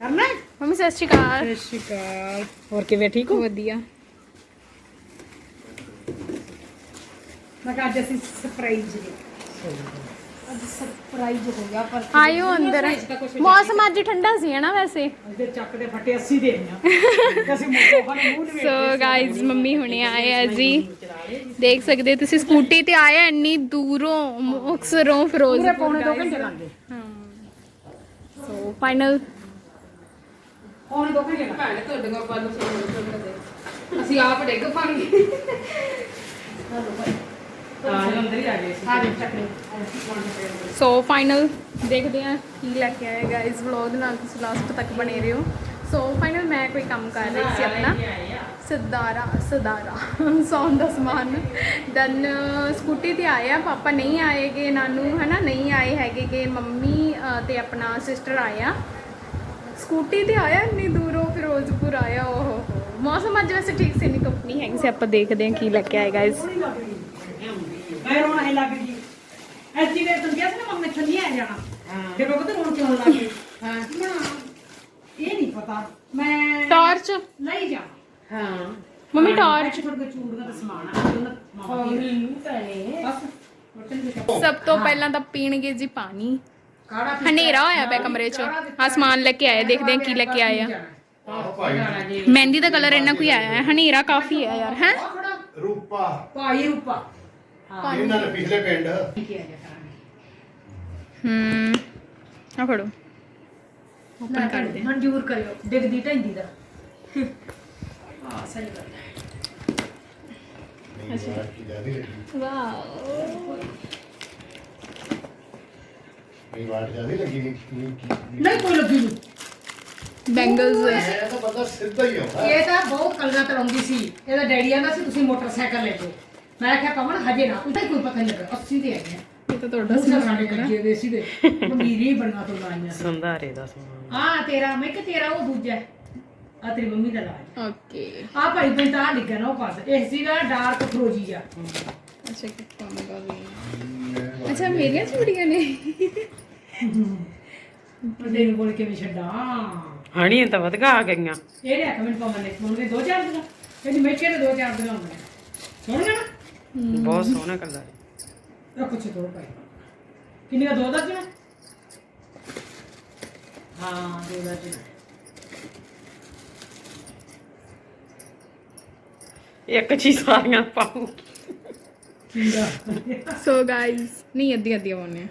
ਕਰਨਾ ਹੈ? ਮੰਮੀ ਸਤਿ ਸ਼੍ਰੀ ਅਕਾਲ। ਸਤਿ ਸ਼੍ਰੀ ਅਕਾਲ। ਹੋਰ ਕਿਵੇਂ ਠੀਕ ਹੋ? ਵਧੀਆ। ਮੈਂ ਕਿਹਾ ਅੱਜ ਅਸੀਂ ਸਰਪ੍ਰਾਈਜ਼ ਦੇ ਅੱਜ ਸਰਪ੍ਰਾਈਜ਼ ਹੋ ਗਿਆ ਪਰ ਆਇਓ ਅੰਦਰ। ਮੌਸਮ ਅੱਜ ਠੰਡਾ ਸੀ ਹੈ ਨਾ ਵੈਸੇ? ਦੇ ਚੱਕ ਦੇ ਫੱਟੇ 80 ਦੇ ਆਈਆਂ ਅਸੀਂ ਮੂੰਹ ਨੇ ਸੋ ਗਾਇਜ਼ ਮੰਮੀ ਹੁਣੇ ਆਏ ਆ ਜੀ। ਦੇਖ ਸਕਦੇ ਹੋ ਤੁਸੀਂ ਸਕੂਟੀ ਤੇ ਆਏ ਆ ਇੰਨੀ ਦੂਰੋਂ ਮੁਕਸਰੋਂ ਪੂਰੇ ਫਿਰੋਜ਼ਪੁਰ ਪੌਣੇ ਦੋ ਘੰਟੇ ਲੱਗੇ ਸੋ ਫਾਈਨਲ ਪੌਣੇ ਦੋ ਘੰਟੇ ਲੱਗੇ ਭੈਣ ਤੁਹਾਡੇ ਕੋਲ ਪਾਲੂ ਸੋਣ ਅਸੀਂ ਆਪ ਡਿੱਗ ਪਾਂਗੇ। ਹਾਂ ਅੰਦਰ ਹੀ ਆ ਗਏ ਸੀ। ਫਾਈਨਲ ਦੇਖਦੇ ਆ ਕੀ ਲੈ ਕੇ ਆਏ ਗਾਇਜ਼ ਵਲੌਗ ਦੇ ਨਾਲ ਤੁਸੀਂ ਲਾਸਟ ਤੱਕ ਬਣੇ ਰਹੋ। ਸੋ ਫਾਈਨਲ ਮੈਂ ਕੋਈ ਕੰਮ ਕਰ ਰਹੀ ਸੀ ਆਪਣਾ। ਸਦਾਰਾ ਸਦਾਰਾ ਸੌਣ ਦਾ ਸਮਾਨ। ਦਨ ਸਕੂਟੀ ਤੇ ਆਏ ਆ ਪਾਪਾ ਨਹੀਂ ਆਏਗੇ ਨਾਨੂ ਹਨਾ ਨਹੀਂ ਆਏ ਹੈਗੇ ਕਿ ਮੰਮੀ ਤੇ ਆਪਣਾ ਸਿਸਟਰ ਆਏ ਆ। ਸਕੂਟੀ ਤੇ ਆਇਆ ਇੰਨੀ ਦੂਰੋਂ ਫਿਰੋਜ਼ਪੁਰ ਆਇਆ ਓਹੋ ਮੌਸਮ ਅੱਜ ਵੈਸੇ ਠੀਕ ਸੀ ਨਹੀਂ ਧੁੱਪ ਨਹੀਂ ਹੈਗੀ ਸੀ। ਆਪਾਂ ਦੇਖਦੇ ਹਾਂ ਕੀ ਲੈ ਕੇ ਆਏ ਗਾਇਜ਼ ਮੈਂ ਰੋਣਾ ਹੈ ਲੱਗ ਗਈ। ਐਸੀ ਵੇ ਤੁਮ ਕਿਹਾ ਸੀ ਨਾ ਮੰਮੀ ਥੱਲੇ ਆ ਜਾਣਾ। ਫਿਰ ਉਹ ਕਹਿੰਦੇ ਰੋਣ ਕਿਉਂ ਲੱਗ ਗਈ? ਹਾਂ। ਨਾ ਇਹ ਨਹੀਂ ਪਤਾ। ਮੈਂ ਟਾਰਚ ਲਈ ਜਾ ਹਾਂ। ਮੰਮੀ ਟਾਰਚ ਥੋੜਾ ਚੂੜੀਆਂ ਦਾ ਸਮਾਨ ਆ ਉਹਨਾਂ ਮਾਮੀ ਭੈਣੇ ਬਸ ਬਟਨ ਦੇ ਸਭ ਤੋਂ ਪਹਿਲਾਂ ਤਾਂ ਪੀਣਗੇ ਜੀ ਪਾਣੀ। ਕਾੜਾ ਹਨੇਰਾ ਹੋਇਆ ਪਿਆ ਕਮਰੇ 'ਚ। ਆ ਸਮਾਨ ਲੈ ਕੇ ਆਏ ਦੇਖਦੇ ਹਾਂ ਕੀ ਲੈ ਕੇ ਆਏ ਆ। ਆਹੋ ਭਾਈ ਮਹਿੰਦੀ ਦਾ ਕਲਰ ਇੰਨਾ ਕੋਈ ਆਇਆ ਹੈ ਹਨੇਰਾ ਕਾਫੀ ਹੈ ਯਾਰ ਹੈ? ਰੂਪਾ। ਭਾਈ ਰੂਪਾ। ਇਹਨਾਂ ਨੇ ਪਿਛਲੇ ਪਿੰਡ। ਕੀ ਆ ਜਾ ਕਰਾਂਗੇ। ਹੂੰ ਆ ਫੜੋ। ਓਪਨ ਕਰ ਦੇ। ਮਨਜ਼ੂਰ ਕਰਿਓ ਡਿੱਗਦੀ ਢੈਂਦੀ ਦਾ। ਹਾਂ ਸਹੀ ਗੱਲ ਹੈ। ਲੱਗੀ ਵਾਓ। ਨਹੀਂ ਵਾਟ ਜਿਆਦੀ ਲੱਗੀ ਕੀ ਨਹੀਂ ਕੋਈ ਲੱਗੀ ਨਹੀਂ ਬੈਂਗਲਸ ਇਹ ਤਾਂ ਬੰਦਾ ਸਿੱਧਾ ਹੀ ਆਉਂਦਾ। ਇਹ ਤਾਂ ਬਹੁਤ ਕਲਗਾ ਤਲਾਉਂਦੀ ਸੀ। ਇਹਦਾ ਡੈਡੀ ਆਂਦਾ ਸੀ ਤੁਸੀਂ ਮੋਟਰਸਾਈਕਲ ਲੈ ਜਾਓ। ਮੈਂ ਕਿਹਾ ਪਵਨ ਹਜੇ ਨਾ ਕੋਈ ਕੋਈ ਪਤਾ ਨਹੀਂ ਲੱਗਾ। 80 ਦੇ ਆਏ ਇਹ ਤਾਂ ਤੁਹਾਡਾ ਸਾਡੇ ਕੱਜੇ ਦੇ ਸੀ ਦੇ ਮੰਗੀਰੀ ਬਣਵਾ ਤੋਂ ਲਾਈਆਂ ਸੰਧਾਰੇ ਦਾ ਸਮਾਨ। ਆ ਤੇਰਾ ਮੈਂ ਕਿ ਤੇਰਾ ਉਹ ਦੂਜਾ ਆ ਤੇਰੀ ਮੰਮੀ ਦਾ ਲਾਜ ਓਕੇ। ਆ ਭਾਈ ਪੈਂਟ ਆ ਡਿੱਗਿਆ ਨਾ ਉਹ ਪਾਸ ਇਹ ਸੀਗਾ ਡਾਰਕ ਫਰੋਜੀ ਜਾ ਅੱਛਾ ਕਿ ਪਾਉਂਗਾ ਵੀ? ਅੱਛਾ ਮੇਰੀਆਂ ਚੂੜੀਆਂ ਨੇ। ਉਹਦੇ ਨੂੰ ਬੋਲ ਕੇ ਵੀ ਛੱਡਾਂ? ਹਣੀ ਤਾਂ ਵਧਗਾ ਆ ਗਈਆਂ। ਇਹ ਲਿਆ ਕਮੈਂਟ ਪਵਨ ਨੇ ਫੋਨ ਦੇ ਦੋ ਚਾਰ ਦਿਨ। ਕਹਿੰਦੀ ਮੇਚੇ ਦੇ ਦੋ ਚਾਰ ਦਿਨ ਹੁੰਦੇ ਸੁਣ ਨਾ? ਬਹੁਤ ਸੋਹਣਾ ਕਰਦਾ ਰੱਖ ਕੁਛ ਦੋ ਭਾਈ। ਕਿੰਨੀਆਂ ਦੋ ਦਰਜਨ ਹਾਂ ਦੋ ਦਰਜਨ ਇੱਕ ਚੀਜ਼ ਸਾਰੀਆਂ ਪਾਉਂ ਕਿੰਦਾ ਸੋ ਗਾਇਜ਼ ਨਹੀਂ ਅੱਧੀ ਅੱਧੀ ਆਉਣੇ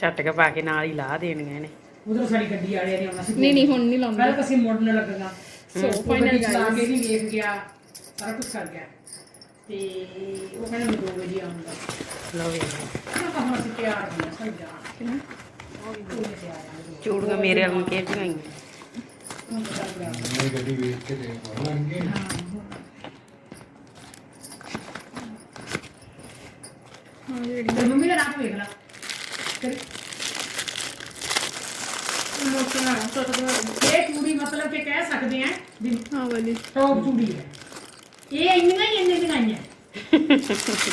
ਛੱਟ ਕੇ ਪਾ ਕੇ ਨਾਲ ਹੀ ਲਾ ਦੇਣੀਆਂ ਨੇ ਉਧਰ ਸਾਡੀ ਗੱਡੀ ਵਾਲਿਆਂ ਨੇ ਆਉਣਾ ਸੀ। ਨਹੀਂ ਨਹੀਂ ਹੁਣ ਨਹੀਂ ਲਾਉਂਦੇ। ਪਹਿਲਾਂ ਤਾਂ ਅਸੀਂ ਮੁੜਨ ਲੱਗਣਾ। ਸੋ ਫਾਈਨਲ ਗੱਡੀ ਚਲਾ ਕੇ ਵੀ ਵੇਖ ਗਿਆ ਸਾਰਾ ਕੁਝ ਕਰ ਗਿਆ। ਤੇ ਉਹ ਕਹਿੰਦਾ ਮੈਂ 2 ਵਜੇ ਆਉਂਗਾ ਲਓ ਵੀ ਮੈਂ ਤਾਂ ਹੁਣ ਅਸੀਂ ਤਿਆਰ ਹਾਂ ਸਭ ਜਾਣ ਉਹ ਵੀ ਤਿਆਰ ਹਾਂ ਚੂੜੀਆਂ ਮੇਰੇ ਵਾਲ ਨੂੰ ਕਿਹ ਆਈਆਂ ਮੇਰੀ ਗੱਡੀ ਵੇਚ ਕੇ ਦੇ ਪਾਵਾਂਗੇ ਹਾਂ। ਜਿਹੜੀ ਮੰਮੀ ਦਾ ਨਾਮ ਵੇਖ ਲਾ। ਤੇ ਇਹ ਚੂੜੀ ਮਤਲਬ ਕਿ ਕਹਿ ਸਕਦੇ ਆ ਵੀ ਹਾਂ ਵਾਲੀ। ਟੌਪ ਚੂੜੀ ਹੈ। ਇਹ ਇੰਨੀਆਂ ਹੀ ਇੰਨੇ ਦੀਆਂ ਆਈਆਂ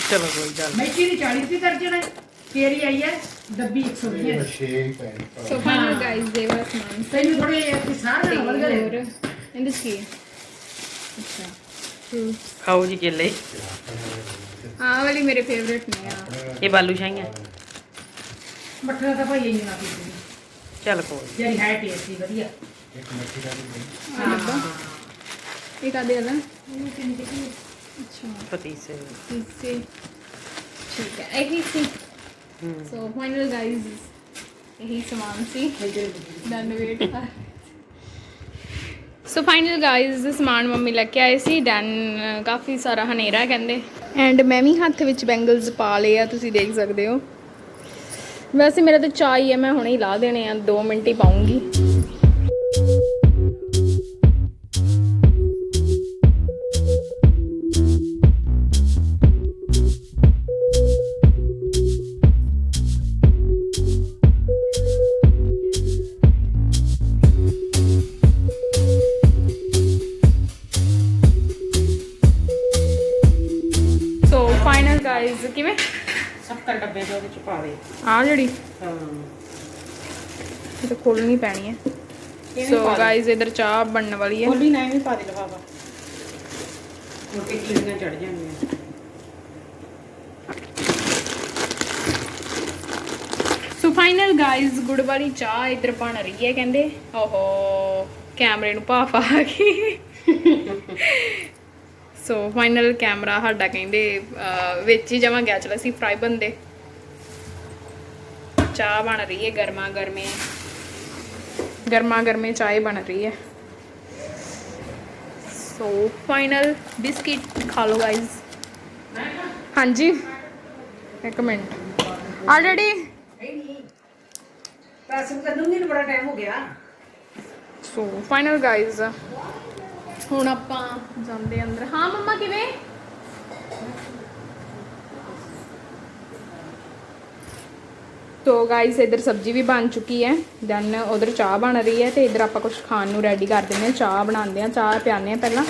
ਚਲੋ ਕੋਈ ਗੱਲ ਮੈਚੀ ਦੀ 40 ਦੀ ਦਰਜਨ ਹੈ। ਤੇਰੀ ਆਈ ਹੈ ਡੱਬੀ 120 ਇਹ ਹੈ ਛੇ ਹੀ ਪੈਣ ਸੋ ਫਾਈਨਲ ਗਾਇਜ਼ ਦੇ ਵਾ ਸਮਾਨ। ਤੈਨੂੰ ਥੋੜੇ ਅਸੀਂ ਸਾਰੇ ਨਾਲ ਇਹਦੇ ਚ ਕੀ ਹੈ? ਅੱਛਾ fruits। ਖਾਓ ਜੀ ਕੇਲੇ। ਆਹ ਵਾਲੀ ਮੇਰੇ ਫੇਵਰੇਟ ਨੇ ਆ ਇਹ ਬਾਲੂ ਸ਼ਾਹੀਆਂ ਮੱਠਾ ਤਾਂ ਭਾਈ ਇੰਨਾ ਪੀਂਦੀ ਚੱਲ ਕੋਈ ਜਿਹੜੀ ਹੈ ਟੇਸਟੀ ਵਧੀਆ। ਇੱਕ ਮੱਛੀ ਦਾ ਵੀ ਹਾਂ। ਇਹ ਕਾਦੇ ਵਾਲਾ ਇਹ ਕਿੰਨੀ ਕਿੰਨੀ ਅੱਛਾ। ਪਤੀਸੇ। ਇਸੇ ਠੀਕ ਹੈ ਇਹੀ ਸੀ। ਹੂੰ। ਸੋ ਫਾਈਨਲ ਗਾਇਜ਼ ਇਹੀ ਸਮਾਨ ਸੀ। Done wait so final guys ਸਮਾਨ ਮੰਮੀ ਲੈ ਕੇ ਆਏ ਸੀ। ਡਨ ਕਾਫੀ ਸਾਰਾ ਹਨੇਰਾ ਕਹਿੰਦੇ। ਐਂਡ ਮੈਂ ਵੀ ਹੱਥ ਵਿੱਚ ਬੈਂਗਲਸ ਪਾ ਲਏ ਆ ਤੁਸੀਂ ਦੇਖ ਸਕਦੇ ਹੋ। ਵੈਸੇ ਮੇਰਾ ਤਾਂ ਚਾਹ ਹੀ ਹੈ, ਮੈਂ ਹੁਣੇ ਹੀ ਲਾ ਦੇਣੇ ਆ 2 ਮਿੰਟ ਹੀ ਪਾਉਂਗੀ। ਆ ਜਿਹੜੀ? ਹਾਂ। ਇਹ ਤਾਂ ਖੋਲਣੀ ਪੈਣੀ ਹੈ। ਸੋ ਗਾਇਜ਼ ਇਧਰ ਚਾਹ ਬਣਨ ਵਾਲੀ ਹੈ। ਬੋਲੀ ਨਾ ਵੀ ਪਾ ਦੇ ਲਫਾਫਾ। ਉਹ ਕੀੜੀਆਂ ਚੜ ਜਾਂਦੀਆਂ ਸੋ ਫਾਈਨਲ ਗਾਇਜ਼ ਗੁੜ ਵਾਲੀ ਚਾਹ ਇਧਰ ਬਣ ਰਹੀ ਹੈ ਕਹਿੰਦੇ। ਓਹੋ ਕੈਮਰੇ ਨੂੰ ਭਾਫ ਆ ਗਈ। ਸੋ ਫਾਈਨਲ ਕੈਮਰਾ ਸਾਡਾ ਕਹਿੰਦੇ ਵਿੱਚ ਹੀ ਜਮਾ ਗਿਆ ਚਲਾ ਸੀ ਫਰਾਈ ਬੰਦੇ ਚਾਹ ਬਣ ਰਹੀ ਹੈ ਗਰਮਾ ਗਰਮੇ। ਗਰਮਾ ਗਰਮੇ ਚਾਹ ਬਣ ਰਹੀ ਹੈ। ਸੋ ਫਾਈਨਲ ਬਿਸਕਿਟ ਖਾ ਲਓ ਗਾਇਜ਼ ਹਾਂਜੀ। ਇੱਕ ਮਿੰਟ। ਆਲਰੇਡੀ ਪੈਸੇ ਨੂੰ ਕਦੋਂ ਨਹੀਂ ਬੜਾ ਟਾਈਮ ਹੋ ਗਿਆ। ਸੋ ਫਾਈਨਲ ਗਾਇਜ਼ ਹੁਣ ਆਪਾਂ ਜਾਂਦੇ ਅੰਦਰ। ਹਾਂ ਮੰਮਾ ਕਿਵੇਂ? ਤੋ ਗਾਇਸ ਇਧਰ ਸਬਜ਼ੀ ਵੀ ਬਣ ਚੁੱਕੀ ਹੈ। ਦੈਨ ਉਧਰ ਚਾਹ ਬਣ ਰਹੀ ਹੈ ਤੇ ਇਧਰ ਆਪਾਂ ਕੁਝ ਖਾਣ ਨੂੰ ਰੈਡੀ ਕਰ ਦਿੰਦੇ ਹਾਂ। ਚਾਹ ਬਣਾਉਂਦੇ ਹਾਂ, ਚਾਹ ਪਿਆਉਂਦੇ ਹਾਂ ਪਹਿਲਾਂ।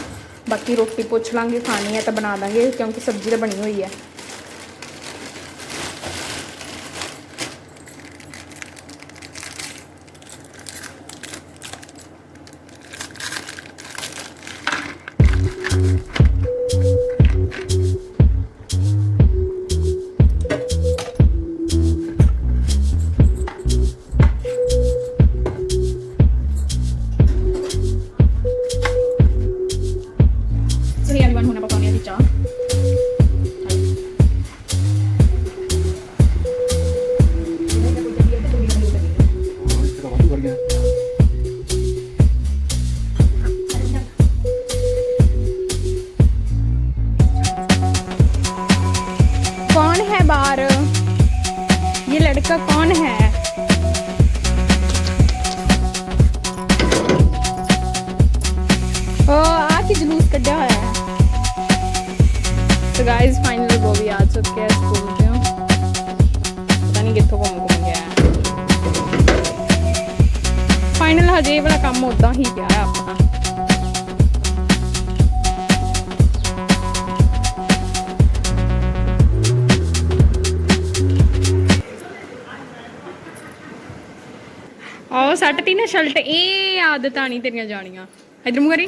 ਬਾਕੀ ਰੋਟੀ ਪੁੱਛ ਲਾਂਗੇ, ਖਾਣੀ ਹੈ ਤਾਂ ਬਣਾ ਦਾਂਗੇ ਕਿਉਂਕਿ ਸਬਜ਼ੀ ਤਾਂ ਬਣੀ ਹੋਈ ਹੈ। ਉਦਾਂ ਹੀ ਹੈ ਆਪਣਾ। ਆਹ ਸੱਟਤੀ ਨਾ ਸ਼ਰਟ। ਇਹ ਆਦਤਾਂ ਨਹੀਂ ਤੇਰੀਆਂ ਜਾਣੀਆਂ। ਇਧਰ ਮੂੰਹ ਕਰੀ।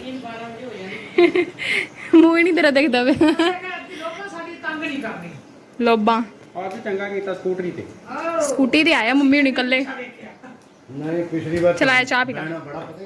ਮੂੰਹ ਨਹੀਂ ਤੇਰਾ ਦਿਖਦਾ ਵੇ। ਲੋਕਾਂ ਸਾਡੀ ਤੰਗ ਨਹੀਂ ਕਰਦੇ ਲੋਬਾਂ। ਆ ਵੀ ਚੰਗਾ ਕੀਤਾ ਸਕੂਟਰੀ ਤੇ। ਸਕੂਟੀ ਤੇ ਆਇਆ ਮੰਮੀ ਹੁਣੀ ਇਕੱਲੇ। ਨਹੀਂ ਪਿਛਲੀ ਵਾਰ ਚਲਾਇਆ ਚਾਹ ਪੀ ਲਾ। ਮੈਂ ਬੜਾ ਪਤਾ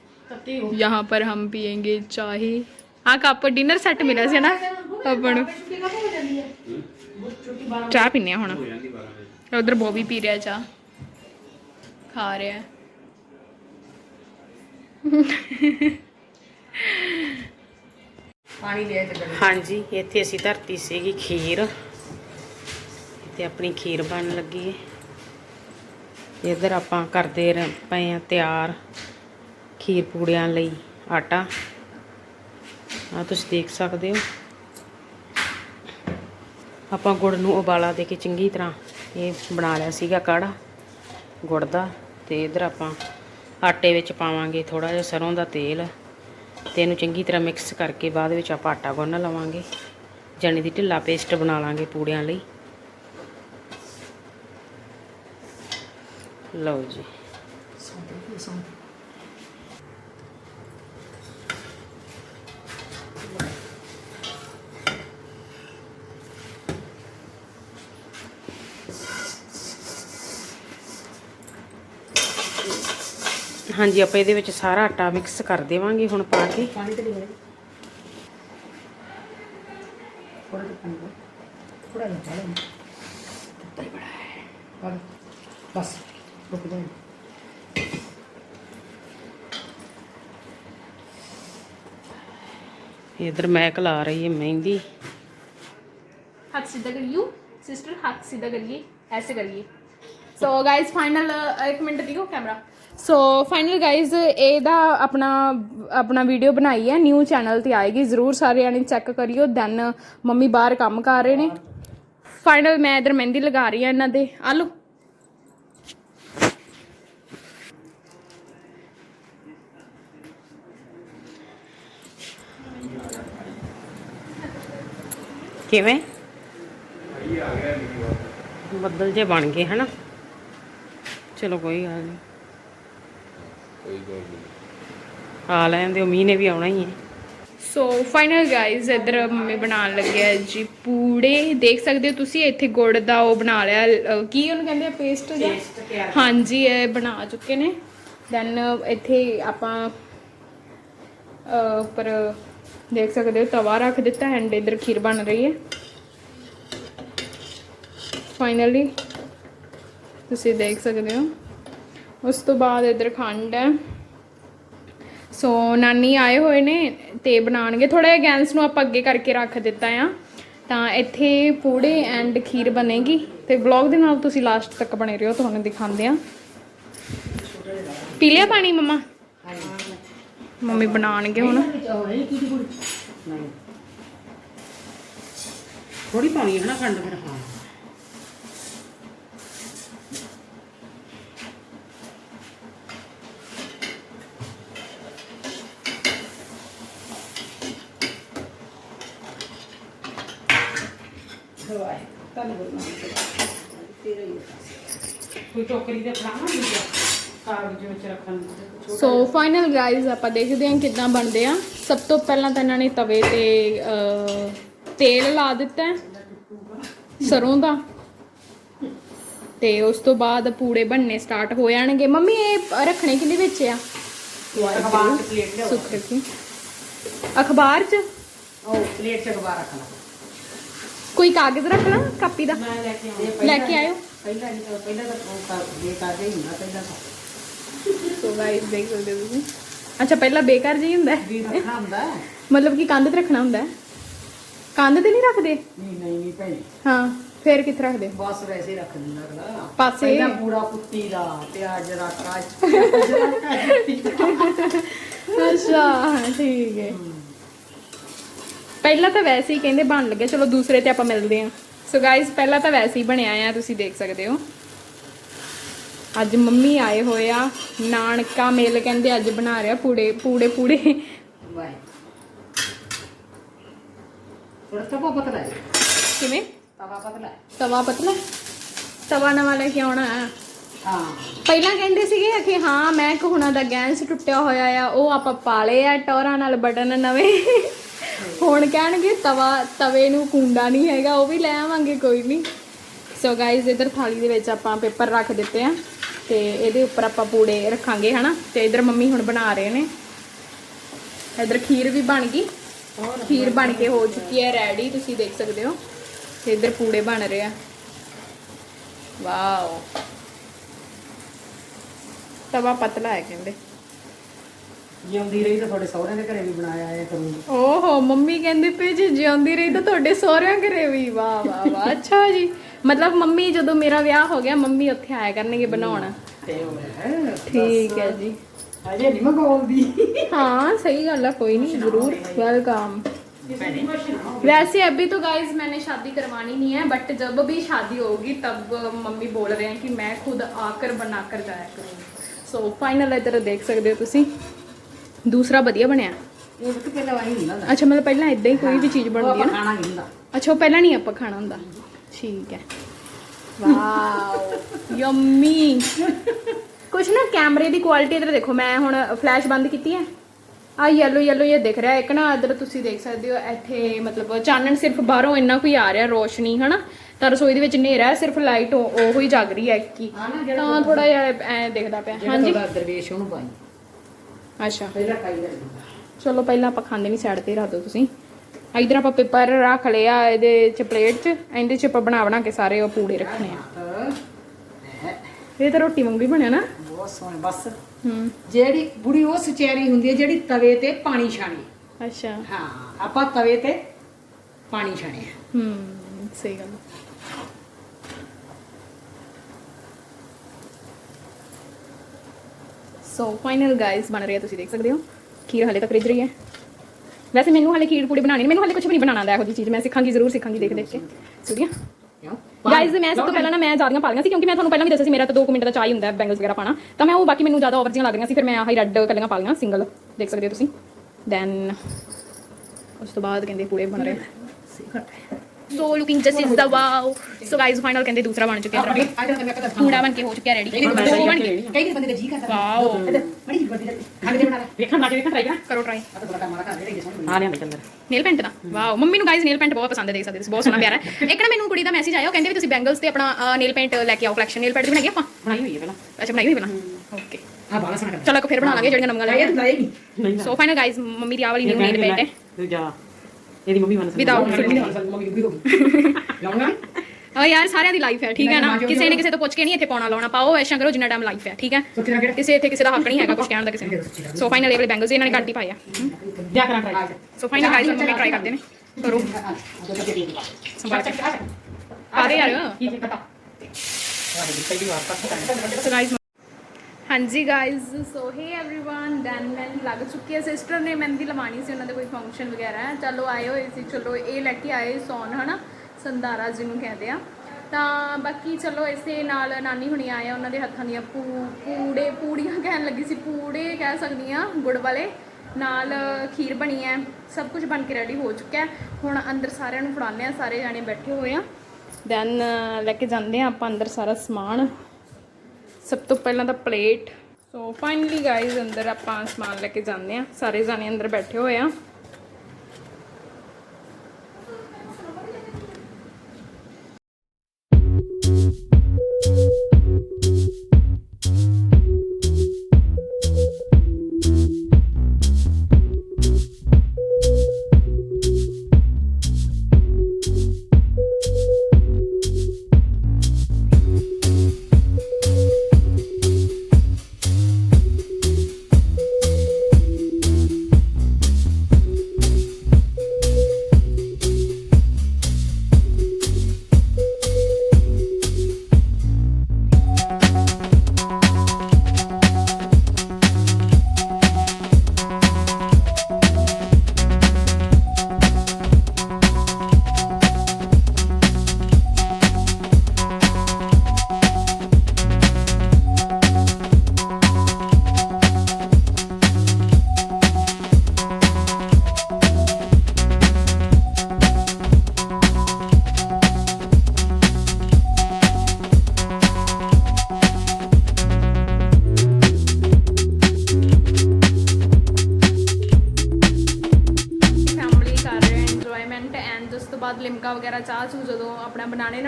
यहाँ पर हम पियेंगे चाय हाँ कप डिनर सेट मिला ਸੀ ਨਾ ਆਪਾਂ ਨੂੰ ਚਾਹ ਪੀਨੇ ਹੁਣ ਹੋ ਜਾਂਦੀ 12 ਵਜੇ ਉਧਰ ਬੋਬੀ ਪੀ ਰਿਹਾ ਚਾਹ ਖਾ ਰਿਹਾ ਪਾਣੀ ਲਿਆ ਤੇ ਹਾਂਜੀ ਇੱਥੇ ਅਸੀਂ ਧਰਤੀ ਸੀਗੀ ਖੀਰ ਤੇ ਆਪਣੀ ਖੀਰ ਬਣਨ ਲੱਗੀ ਹੈ ਇੱਧਰ ਆਪਾਂ ਕਰਦੇ ਰ- ਪਏ ਆ ਤਿਆਰ ਖੀਰ ਪੂੜਿਆਂ ਲਈ ਆਟਾ। ਆ ਤੁਸੀਂ ਦੇਖ ਸਕਦੇ ਹੋ। ਆਪਾਂ ਗੁੜ ਨੂੰ ਉਬਾਲਾ ਦੇ ਕੇ ਚੰਗੀ ਤਰ੍ਹਾਂ ਇਹ ਬਣਾ ਲਿਆ ਸੀਗਾ ਕਾੜਾ, ਗੁੜ ਦਾ। ਤੇ ਇਧਰ ਆਪਾਂ ਆਟੇ ਵਿੱਚ ਪਾਵਾਂਗੇ ਥੋੜਾ ਜਿਹਾ ਸਰੋਂ ਦਾ ਤੇਲ। ਤੇ ਇਹਨੂੰ ਚੰਗੀ ਤਰ੍ਹਾਂ ਮਿਕਸ ਕਰਕੇ ਬਾਅਦ ਵਿੱਚ ਆਪਾਂ ਆਟਾ ਗੁੰਨ ਲਵਾਂਗੇ। ਜਾਣੀ ਦੀ ਢਿੱਲਾ ਪੇਸਟ ਬਣਾ ਲਾਂਗੇ ਪੂੜਿਆਂ ਲਈ। ਲਓ ਜੀ। ਹਾਂਜੀ ਆਪਾਂ ਇਹਦੇ ਵਿੱਚ ਸਾਰਾ ਆਟਾ ਮਿਕਸ ਕਰ ਦੇਵਾਂਗੇ ਹੁਣ ਪਾ ਕੇ। ਪਾਣੀ ਤੇ ਨਹੀਂ ਥੋੜਾ ਜਿਹਾ ਪਾਣੀ ਥੋੜਾ ਜਿਹਾ ਬਸ ਰੁਕ ਜਾ ਇਧਰ ਮਹਿਕ ਲਾ ਰਹੀ ਹੈ ਮਹਿੰਦੀ। ਹੱਥ ਸਿੱਧਾ ਕਰਿਓ ਸਿਸਟਰ ਹੱਥ ਸਿੱਧਾ ਕਰੀਏ। ਐਸੇ ਕਰੀਏ। ਸੋ ਗਾਇਸ ਫਾਈਨਲ 1 ਮਿੰਟ ਦਿਓ ਕੈਮਰਾ। ਸੋ ਫਾਈਨਲ ਗਾਇਜ਼ ਇਹਦਾ ਆਪਣਾ ਆਪਣਾ ਵੀਡੀਓ ਬਣਾਈ ਹੈ ਨਿਊ ਚੈਨਲ ਤੇ ਆਏਗੀ, ਜ਼ਰੂਰ ਸਾਰਿਆਂ ਨੇ ਚੈੱਕ ਕਰਿਓ ਦੈਨ ਮੰਮੀ ਬਾਹਰ ਕੰਮ ਕਰ ਰਹੇ ਨੇ। ਫਾਈਨਲ ਮੈਂ ਇਧਰ ਮਹਿੰਦੀ ਲਗਾ ਰਹੀ ਹਾਂ ਇਹਨਾਂ ਦੇ। ਆ ਲਓ ਕਿਵੇਂ? ਬੱਦਲ ਜੇ ਬਣ ਗਏ, ਹਨਾ? ਚਲੋ, ਕੋਈ ਗੱਲ ਨਹੀਂ ਆ ਲੈਣ ਦਿਓ ਮੀਂਹ ਨੇ ਵੀ ਆਉਣਾ ਹੀ ਹੈ। ਸੋ ਫਾਈਨਲ ਗਾਇਜ਼ ਇਧਰ ਮੰਮੀ ਬਣਾਉਣ ਲੱਗੇ ਆ ਜੀ ਪੂੜੇ। ਦੇਖ ਸਕਦੇ ਹੋ ਤੁਸੀਂ ਇੱਥੇ ਗੁੜ ਦਾ ਉਹ ਬਣਾ ਲਿਆ। ਅਹ, ਕੀ ਉਹਨੂੰ ਕਹਿੰਦੇ ਆ ਪੇਸਟ ਜਾਂ ਹਾਂਜੀ ਇਹ ਬਣਾ ਚੁੱਕੇ ਨੇ। ਦੈਨ ਇੱਥੇ ਆਪਾਂ ਅਹ, ਉੱਪਰ ਦੇਖ ਸਕਦੇ ਹੋ ਤਵਾ ਰੱਖ ਦਿੱਤਾ ਐਂਡ ਇਧਰ ਖੀਰ ਬਣ ਰਹੀ ਹੈ। ਫਾਈਨਲੀ ਤੁਸੀਂ ਦੇਖ ਸਕਦੇ ਹੋ। ਉਸ ਤੋਂ ਬਾਅਦ ਇਧਰ ਖੰਡ ਹੈ। ਸੋ ਨਾਨੀ ਆਏ ਹੋਏ ਨੇ ਤੇ ਬਣਾਉਣਗੇ। ਥੋੜਾ ਜਿਹਾ ਗੈਸ ਨੂੰ ਆਪਾਂ ਅੱਗੇ ਕਰਕੇ ਰੱਖ ਦਿੱਤਾ ਆ। ਤਾਂ ਇੱਥੇ ਪੂੜੇ ਐਂਡ ਖੀਰ ਬਣੇਗੀ। ਤੇ ਵਲੌਗ ਦੇ ਨਾਲ ਤੁਸੀਂ ਲਾਸਟ ਤੱਕ ਬਣੇ ਰਹੋ, ਤੁਹਾਨੂੰ ਦਿਖਾਉਂਦੇ ਆ। ਪੀ ਲਿਆ ਪਾਣੀ, ਮਮਾ? ਮੰਮੀ ਬਣਾਉਣਗੇ ਹੁਣ। ਥੋੜੀ ਪਾਣੀ ਹੈ ਨਾ ਖੰਡ ਫਿਰ, ਹਾਂ। ਕੋਈ ਟੋਕਰੀ ਦੇ ਫੜਾਵਾਂ ਦੂਜਾ ਕਾਗਜ਼ ਵਿੱਚ ਰੱਖਣ ਨੂੰ। ਸੋ ਫਾਈਨਲ ਗਾਇਜ਼ ਆਪਾਂ ਦੇਖਦੇ ਹਾਂ ਕਿੱਦਾਂ ਬਣਦੇ ਆ। ਸਭ ਤੋਂ ਪਹਿਲਾਂ ਤਾਂ ਇਹਨਾਂ ਨੇ ਤਵੇ ਤੇ ਅਹ, ਤੇਲ ਲਾ ਦਿੱਤਾ ਹੈ। ਸਰੋਂ ਦਾ। ਤੇ ਉਸ ਤੋਂ ਬਾਅਦ ਪੂੜੇ ਬਣਨੇ ਸਟਾਰਟ ਹੋ ਜਾਣਗੇ। ਮੰਮੀ ਇਹ ਰੱਖਣੇ ਕਿਹਦੇ ਵਿੱਚ ਆ? ਅਖਬਾਰ ਚ ਪਲੇਟ ਲਿਆਓ। ਸੁੱਕ ਰੱਖੀ ਅਖਬਾਰ 'ਚ? ਉਹ ਪਲੇਟ ਚ ਅਖਬਾਰ ਰੱਖਣਾ। ਕੋਈ ਕਾਗਜ਼ ਰੱਖਣਾ? ਕਾਪੀ ਦਾ? ਮੈਂ ਲੈ ਕੇ ਆਉਂਦੀ ਲੈ ਕੇ ਆਇਓ। ਪਹਿਲਾਂ ਨਹੀਂ ਤਾਂ ਪਹਿਲਾਂ ਤਾਂ ਕਰਦੇ ਹੀ ਹੁੰਦਾ ਪਹਿਲਾਂ ਤਾਂ। ਸੋ ਗਾਇਜ਼ ਦੇਖ ਸਕਦੇ ਹੋ ਤੁਸੀਂ। ਅੱਛਾ ਪਹਿਲਾਂ ਬੇਕਾਰ ਜੀ ਹੁੰਦਾ। ਵੀ ਰੱਖਣਾ ਹੁੰਦਾ ਹੈ। ਮਤਲਬ ਕਿ ਕੰਧ ਤੇ ਰੱਖਣਾ ਹੁੰਦਾ ਹੈ? ਕੰਧ ਤੇ ਨਹੀਂ ਰੱਖਦੇ? ਨਹੀਂ ਨਹੀਂ ਨਹੀਂ ਭੈਣ। ਹਾਂ ਫੇਰ ਕਿੱਥੇ ਰੱਖਦੇ? ਬਸ ਵੈਸੇ ਰੱਖ ਦਿੰਦਾ ਅਗਲਾ। ਪਾਸੇ। ਪਹਿਲਾਂ ਪੂਰਾ ਕੁੱਤੀ ਦਾ ਪਿਆਜ ਰੱਖਾ ਰੱਖਾ ਅੱਛਾ ਠੀਕ ਹੈ। ਪਹਿਲਾਂ ਤਾਂ ਵੈਸੇ ਹੀ ਕਹਿੰਦੇ ਬਣ ਲੱਗੇ ਚਲੋ ਦੂਸਰੇ ਤੇ ਆਪਾਂ ਮਿਲਦੇ ਹਾਂ। ਸੋ ਗਾਇਸ ਪਹਿਲਾਂ ਤਾਂ ਵੈਸੇ ਹੀ ਬਣਿਆ ਆ ਤੁਸੀਂ ਦੇਖ ਸਕਦੇ ਹੋ। ਅੱਜ ਮੰਮੀ ਆਏ ਹੋਏ ਆ ਨਾਨਕਾ ਮੇਲ ਕਹਿੰਦੇ ਅੱਜ ਬਣਾ ਰਿਹਾ ਪੂੜੇ ਪੂੜੇ ਪੂੜੇ। ਵਾਹ ਥੋੜਾ ਤਵਾ ਪਤਲਾ ਹੈ। ਕਿਵੇਂ? ਤਵਾ ਪਤਲਾ ਤਵਾ ਪਤਲਾ? ਤਵਾ ਨਵਾਂ ਲੈ ਕੇ ਆਉਣਾ ਹੈ ਹਾਂ। ਪਹਿਲਾਂ ਕਹਿੰਦੇ ਸੀਗੇ ਕਿ ਹਾਂ ਮੈਂ ਹੁਣਾ ਦਾ ਗੈਸ ਟੁੱਟਿਆ ਹੋਇਆ ਆ ਉਹ ਆਪਾਂ ਪਾਲੇ ਆ ਟੋਰਾਂ ਨਾਲ ਬਟਨ ਨਵੇਂ। ਹੁਣ ਕਹਿਣਗੇ ਤਵਾ, ਤਵੇ ਨੂੰ ਕੁੰਡਾ ਨਹੀਂ ਹੈਗਾ, ਉਹ ਵੀ ਲੈ ਆਵਾਂਗੇ, ਕੋਈ ਨਹੀਂ ਸੋ ਗਾਇਜ਼ ਇਧਰ ਥਾਲੀ ਦੇ ਵਿੱਚ ਆਪਾਂ ਪੇਪਰ ਰੱਖ ਦਿੱਤੇ ਆ, ਤੇ ਇਹਦੇ ਉੱਪਰ ਆਪਾਂ ਪੂੜੇ ਰੱਖਾਂਗੇ, ਹਨਾ? ਤੇ ਇਧਰ ਮੰਮੀ ਹੁਣ ਬਣਾ ਰਹੇ ਨੇ। ਇਧਰ ਖੀਰ ਵੀ ਬਣ ਗਈ। ਖੀਰ ਬਣ ਕੇ ਹੋ ਚੁੱਕੀ ਹੈ ਰੈਡੀ ਤੁਸੀਂ ਦੇਖ ਸਕਦੇ ਹੋ। ਤੇ ਇਧਰ ਪੂੜੇ ਬਣ ਰਹੇ ਆ। ਵਾਓ। ਤਵਾ ਪਤਲਾ ਹੈ ਕਹਿੰਦੇ। ਜਿਉਂਦੀ ਰਹੀ ਤਾਂ ਤੁਹਾਡੇ ਸਹੁਰਿਆਂ ਦੇ ਘਰੇ ਵੀ ਬਣਾਇਆ ਆਇਆ ਕਰੂੰਗੀ ਓਹੋ ਮੰਮੀ ਕਹਿੰਦੇ ਪਏ ਜੀ ਜਿਉਂਦੀ ਰਹੀ ਤਾਂ ਤੁਹਾਡੇ ਸਹੁਰਿਆਂ ਘਰੇ ਵੀ ਵਾਹ ਵਾਹ ਵਾਹ ਅੱਛਾ ਜੀ ਮਤਲਬ ਮੰਮੀ ਜਦੋਂ ਮੇਰਾ ਵਿਆਹ ਹੋ ਗਿਆ ਮੰਮੀ ਉੱਥੇ ਆਇਆ ਕਰਨਗੇ ਬਣਾਉਣ ਤੇ ਉਹ ਹੈ ਠੀਕ ਹੈ ਜੀ ਅਜੇ ਨਹੀਂ ਮੈਂ ਬੋਲਦੀ हाँ सही गल है कोई नहीं जरूर वेलकम वैसे अभी तो गाइज मैंने शादी करवानी नहीं है बट जब भी शादी होगी तब मम्मी बोल रहे हैं कि मैं खुद आकर बनाकर जाया करूँगी सो फाइनल इधर देख सकते हो ਤੁਸੀਂ ਦੂਸਰਾ ਵਧੀਆ ਬਣਿਆ। ਇਹ ਤਾਂ ਪਹਿਲਾਂ ਵਾਹੀ ਹੁੰਦਾ ਹੁੰਦਾ। ਅੱਛਾ ਮਤਲਬ ਪਹਿਲਾਂ ਇਦਾਂ ਹੀ ਕੋਈ ਵੀ ਚੀਜ਼ ਬਣਦੀ ਹੈ ਨਾ? ਖਾਣਾ ਨਹੀਂ ਹੁੰਦਾ। ਅੱਛਾ ਉਹ ਪਹਿਲਾਂ ਨਹੀਂ ਆਪਾਂ ਖਾਣਾ ਹੁੰਦਾ। ਠੀਕ ਹੈ। ਵਾਓ। ਯੰਮੀ। ਕੁਛ ਨਾ ਕੈਮਰੇ ਦੀ ਕੁਆਲਿਟੀ ਇਧਰ ਦੇਖੋ। ਮੈਂ ਹੁਣ ਫਲੈਸ਼ ਬੰਦ ਕੀਤੀ ਹੈ। ਆ ਯੈਲੋ ਯੈਲੋ ਇਹ ਦਿਖ ਰਿਹਾ। ਇੱਕ ਨਾ ਇਧਰ ਤੁਸੀਂ ਦੇਖ ਸਕਦੇ ਹੋ ਇੱਥੇ ਮਤਲਬ ਚਾਨਣ ਸਿਰਫ ਬਾਹਰੋਂ ਇੰਨਾ ਕੋਈ ਆ ਰਿਹਾ ਰੋਸ਼ਨੀ ਹਨਾ? ਤਾਂ ਰਸੋਈ ਦੇ ਵਿੱਚ ਹਨੇਰਾ ਹੈ ਸਿਰਫ ਲਾਈਟ ਉਹੋ ਹੀ ਜਗ ਰਹੀ ਹੈ ਕੀ ਤਾਂ ਥੋੜਾ ਜਿਹਾ ਐ ਦਿਖਦਾ ਪਿਆ। ਹਾਂਜੀ। ਦਰਵੇਸ਼ ਉਹਨੂੰ ਪਾਈ। ਅੱਛਾ। ਪਹਿਲਾਂ ਚਲੋ ਪਹਿਲਾਂ ਆਪਾਂ ਖਾਂਦੇ ਨਹੀਂ ਸਾਈਡ ਤੇ ਰੱਖ ਦਿਓ ਤੁਸੀਂ। ਇਧਰ ਆਪਾਂ ਪੇਪਰ ਰੱਖ ਲਿਆ ਇਹਦੇ ਚ ਪਲੇਟ ਚ ਇਹਦੇ ਚ ਆਪਾਂ ਬਣਾ ਬਣਾ ਕੇ ਸਾਰੇ ਉਹ ਪੂੜੇ ਰੱਖਣੇ ਆ। ਇਹ। ਤਾਂ ਰੋਟੀ ਵਾਂਗੂ ਹੀ ਬਣਿਆ ਨਾ। ਬਹੁਤ ਸੋਹਣੇ ਬਸ। ਹੂੰ। ਜਿਹੜੀ ਬੁੜੀ ਉਹ ਸੁਚੈਰੀ ਹੁੰਦੀ ਹੈ ਜਿਹੜੀ ਤਵੇ ਤੇ ਪਾਣੀ ਛਾਣੇ। ਅੱਛਾ। ਹਾਂ ਆਪਾਂ ਤਵੇ ਤੇ ਪਾਣੀ ਛਾਣਿਆ ਹੂੰ ਸਹੀ ਗੱਲ। ਸੋ ਫਾਈਨਲ ਗਾਇਸ ਬਣ ਰਿਹਾ ਤੁਸੀਂ ਦੇਖ ਸਕਦੇ ਹੋ। ਖੀਰ ਹਲੇ ਤੱਕ ਰਿੱਝ ਰਹੀ ਹੈ। ਵੈਸੇ ਮੈਨੂੰ ਹਲੇ ਖੀਰ ਪੂੜੀ ਬਣਾਣੀ ਨਹੀਂ ਮੈਨੂੰ ਹਲੇ ਕੁਝ ਵੀ ਨਹੀਂ ਬਣਾਉਣਾ ਆਉਂਦਾ ਇਹੋ ਚੀਜ਼। ਮੈਂ ਸਿੱਖਾਂਗੀ ਜ਼ਰੂਰ ਸਿੱਖਾਂਗੀ ਦੇਖ ਦੇਖ ਕੇ। ਸੁਣੀਆਂ ਗਾਇਜ਼ ਮੈਂ ਸਭ ਤੋਂ ਪਹਿਲਾਂ ਨਾ ਮੈਂ ਜ਼ਿਆਦੀਆਂ ਪਾ ਲਈਆਂ ਸੀ ਕਿਉਂਕਿ ਮੈਂ ਤੁਹਾਨੂੰ ਪਹਿਲਾਂ ਵੀ ਦੱਸਿਆ ਸੀ ਮੇਰਾ ਤਾਂ 2 ਮਿੰਟ ਦਾ ਚਾਹ ਹੀ ਹੁੰਦਾ ਬੈਂਗਲਸ ਵਗੈਰਾ ਪਾਣਾ ਤਾਂ ਮੈਂ ਉਹ ਬਾਕੀ ਮੈਨੂੰ ਜ਼ਿਆਦਾ ਓਵਰ ਜੀਆਂ ਲੱਗ ਰਹੀਆਂ ਸੀ ਫਿਰ ਮੈਂ ਆਹੀ ਰੈੱਡ ਕਲੀਆਂ ਪਾ ਲਈਆਂ ਸਿੰਗਲ ਦੇਖ ਸਕਦੇ ਹੋ ਤੁਸੀਂ। ਦੈਨ ਉਸ ਤੋਂ ਬਾਅਦ ਕਹਿੰਦੇ ਪੂੜੇ ਬਣ ਰਹੇ। So looking just is the wow so guys final ਕਹਿੰਦੇ ਦੂਸਰਾ ਬਣ ਚੁੱਕਿਆ ਮੇਰਾ ਪੂੜਾ ਬਣ ਕੇ ਹੋ ਚੁੱਕਿਆ ਰੈਡੀ ਦੋ ਬਣ ਗਏ। ਕਈ ਬੰਦੇ ਦੇ ਜੀ ਕਰਦਾ ਵਾਓ ਬੜੀ ਜੀ ਬੰਦੇ ਖਾਣੇ ਦੇ ਬਣਾ ਲੈ। ਵੇਖਣ ਲਾ ਕੇ ਵੇਖਣ ਟਰਾਈ ਕਰਾਂ? ਕਰੋ ਟਰਾਈ ਆ ਤਾਂ ਬੜਾ ਕੰਮ ਵਾਲਾ ਘਰ ਜਿਹੜੇ ਸੋਹਣੇ ਆ ਲਿਆਂਦੇ ਕਲਰ ਨੇਲ ਪੈਂਟ ਦਾ ਵਾਓ ਮੰਮੀ ਨੂੰ ਗਾਇਜ਼ ਨੇਲ ਪੈਂਟ ਬਹੁਤ ਪਸੰਦ ਹੈ ਦੇਖ ਸਕਦੇ ਤੁਸੀਂ। ਬਹੁਤ ਸੋਹਣਾ ਪਿਆਰਾ ਹੈ। ਇੱਕ ਨਾ ਮੈਨੂੰ ਕੁੜੀ ਦਾ ਮੈਸੇਜ ਆਇਆ ਉਹ ਕਹਿੰਦੇ ਵੀ ਤੁਸੀਂ ਬੈਂਗਲਸ ਤੇ ਆਪਣਾ ਨੇਲ ਪੈਂਟ ਲੈ ਕੇ ਆਓ ਕਲੈਕਸ਼ਨ ਨੇਲ ਪੈਂਟ ਦੀ ਬਣਾਈ ਆਪਾਂ? ਬਣਾਈ ਹੋਈ ਹੈ ਪਹਿਲਾਂ। ਅੱਛਾ ਬਣਾਈ ਹੋਈ ਬਣਾ ਓਕੇ ਆ ਬਾਲਾ ਸੋਹਣਾ ਚਲੋ ਇੱਕ ਫਿਰ ਬਣਾ ਲਾਂਗੇ ਜਿਹੜੀਆਂ ਨਵੀਆਂ ਇਹ ਲਾਈਆਂ। ਸੋ ਫਾਈਨਲ ਗਾਇਜ਼ ਮੰਮੀ ਦੀ ਵਾਲੀ ਨਿਊ ਨੇਲ ਪੈਂਟ ਹੈ। ਦੂਜਾ। ਇਹਦੀ ਮੰਮੀ ਬਣ ਸਕਦੀ Without- ਗਈ ਲਾਉਣਾ ਆ ਯਾਰ ਸਾਰਿਆਂ ਦੀ ਲਾਈਫ ਹੈ ਠੀਕ ਹੈ ਨਾ? ਕਿਸੇ ਨੇ ਕਿਸੇ ਤੋਂ ਪੁੱਛ ਕੇ ਨਹੀਂ ਇੱਥੇ ਪਾਉਣਾ ਲਾਉਣਾ। ਪਾਓ ਐਸ਼ਾ ਕਰੋ ਜਿੰਨਾ ਟਾਈਮ ਲਾਈਫ ਹੈ ਠੀਕ ਹੈ? ਸੋਚਣਾ ਕਿਹੜਾ? ਕਿਸੇ ਇੱਥੇ ਕਿਸੇ ਦਾ ਹੱਕ ਨਹੀਂ ਹੈਗਾ ਕੁਝ ਕਹਿਣ ਦਾ ਕਿਸੇ ਨੂੰ। ਸੋ ਫਾਈਨਲ ਇਹ ਬੈਂਗਲਸ ਇਹਨਾਂ ਨੇ ਘੱਟ ਹੀ ਪਾਏ ਆ। ਜਾ ਕਰਾਂ try so final guys mummy try ਕਰਦੇ ਨੇ। ਕਰੋ। ਸੰਭਾਲ ਕੇ। ਆ ਦੇ ਯਾਰ। ਕੀ ਪਤਾ ਸੋ ਗਾਇਜ਼ ਹਾਂਜੀ guys so hey everyone then ਮੈਂ ਲੱਗ ਚੁੱਕੀ ਹੈ ਸਿਸਟਰ ਨੇ ਮਹਿੰਦੀ ਲਵਾਣੀ ਸੀ ਉਹਨਾਂ ਦੇ ਕੋਈ ਫੰਕਸ਼ਨ ਵਗੈਰਾ ਹੈ ਚਲੋ ਆਏ ਹੋਏ ਸੀ ਚਲੋ ਇਹ ਲੈ ਕੇ ਆਏ ਸੌਨ ਹਨਾ ਸੰਧਾਰਾ ਜਿਹਨੂੰ ਕਹਿੰਦੇ ਆ ਤਾਂ ਬਾਕੀ ਚਲੋ ਇਸੇ ਨਾਲ ਨਾਨੀ ਹੁਣੀ ਆਏ ਆ ਉਹਨਾਂ ਦੇ ਹੱਥਾਂ ਦੀਆਂ ਪੂ ਪੂੜੇ ਪੂੜੀਆਂ ਕਹਿਣ ਲੱਗੀ ਸੀ ਪੂੜੇ ਕਹਿ ਸਕਦੀ ਆ ਗੁੜ ਵਾਲੇ ਨਾਲ ਖੀਰ ਬਣੀ ਹੈ ਸਭ ਕੁਝ ਬਣ ਕੇ ਰੈਡੀ ਹੋ ਚੁੱਕਿਆ ਹੈ ਹੁਣ ਅੰਦਰ ਸਾਰਿਆਂ ਨੂੰ ਫੜਾਉਂਦੇ ਆ ਸਾਰੇ ਜਾਣੇ ਬੈਠੇ ਹੋਏ ਆ ਦੈਨ ਲੈ ਕੇ ਜਾਂਦੇ ਆ ਆਪਾਂ ਅੰਦਰ ਸਾਰਾ ਸਮਾਨ ਸਭ ਤੋਂ ਪਹਿਲਾਂ ਤਾਂ ਪਲੇਟ। ਸੋ ਫਾਈਨਲੀ ਗਾਇਜ਼ ਅੰਦਰ ਆਪਾਂ ਸਮਾਨ ਲੈ ਕੇ ਜਾਂਦੇ ਆ ਸਾਰੇ ਜਾਣੇ ਅੰਦਰ ਬੈਠੇ ਹੋਏ ਆ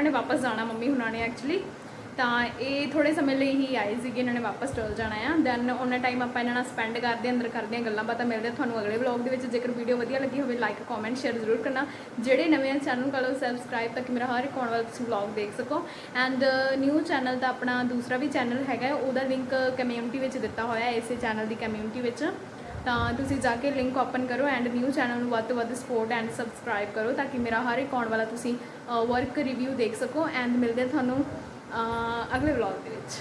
ਇਹਨਾਂ ਨੇ ਵਾਪਸ ਜਾਣਾ ਮੰਮੀ ਹੁਣਾਂ ਨੇ ਐਕਚੁਅਲੀ ਤਾਂ ਇਹ ਥੋੜੇ ਸਮੇਂ ਲਈ ਹੀ ਆਏ ਸੀਗੇ ਇਹਨਾਂ ਨੇ ਵਾਪਸ ਚਲ ਜਾਣਾ ਆ। ਦੈਨ ਉਹਨਾਂ ਟਾਈਮ ਆਪਾਂ ਇਹਨਾਂ ਨਾਲ ਸਪੈਂਡ ਕਰਦੇ ਹਾਂ, ਅੰਦਰ ਕਰਦੇ ਹਾਂ ਗੱਲਾਂ ਬਾਤਾਂ ਮਿਲਦੇ ਤੁਹਾਨੂੰ ਅਗਲੇ ਵਲੌਗ ਦੇ ਵਿੱਚ ਜੇਕਰ ਵੀਡੀਓ ਵਧੀਆ ਲੱਗੀ ਹੋਵੇ ਲਾਈਕ ਕਮੈਂਟ ਸ਼ੇਅਰ ਜ਼ਰੂਰ ਕਰਨਾ। ਜਿਹੜੇ ਨਵੇਂ ਚੈਨਲ ਕਰੋ ਸਬਸਕ੍ਰਾਈਬ ਤਾਂ ਕਿ ਮੇਰਾ ਹਰ ਇੱਕ ਆਉਣ ਵਾਲਾ ਤੁਸੀਂ ਵਲੌਗ ਦੇਖ ਸਕੋ। ਐਂਡ ਨਿਊ ਚੈਨਲ ਦਾ ਆਪਣਾ ਦੂਸਰਾ ਵੀ ਚੈਨਲ ਹੈਗਾ ਉਹਦਾ ਲਿੰਕ ਕਮਿਊਨਿਟੀ ਵਿੱਚ ਦਿੱਤਾ ਹੋਇਆ ਹੈ ਇਸੇ ਚੈਨਲ ਦੀ ਕਮਿਊਨਿਟੀ ਵਿੱਚ। ਤਾਂ ਤੁਸੀਂ ਜਾ ਕੇ ਲਿੰਕ ਓਪਨ ਕਰੋ ਐਂਡ ਨਿਊ ਚੈਨਲ ਨੂੰ ਵੱਧ ਤੋਂ ਵੱਧ ਸਪੋਰਟ ਐਂਡ ਸਬਸਕ੍ਰਾਈਬ ਕਰੋ ਤਾਂ ਕਿ ਮੇਰਾ ਹਰ ਇੱਕ ਆਉਣ ਵਾਲਾ ਤੁਸੀਂ ਵਰਕ ਰਿਵਿਊ ਦੇਖ ਸਕੋ ਐਂਡ ਮਿਲਦੇ ਤੁਹਾਨੂੰ ਅਗਲੇ ਵਲੌਗ ਦੇ ਵਿੱਚ।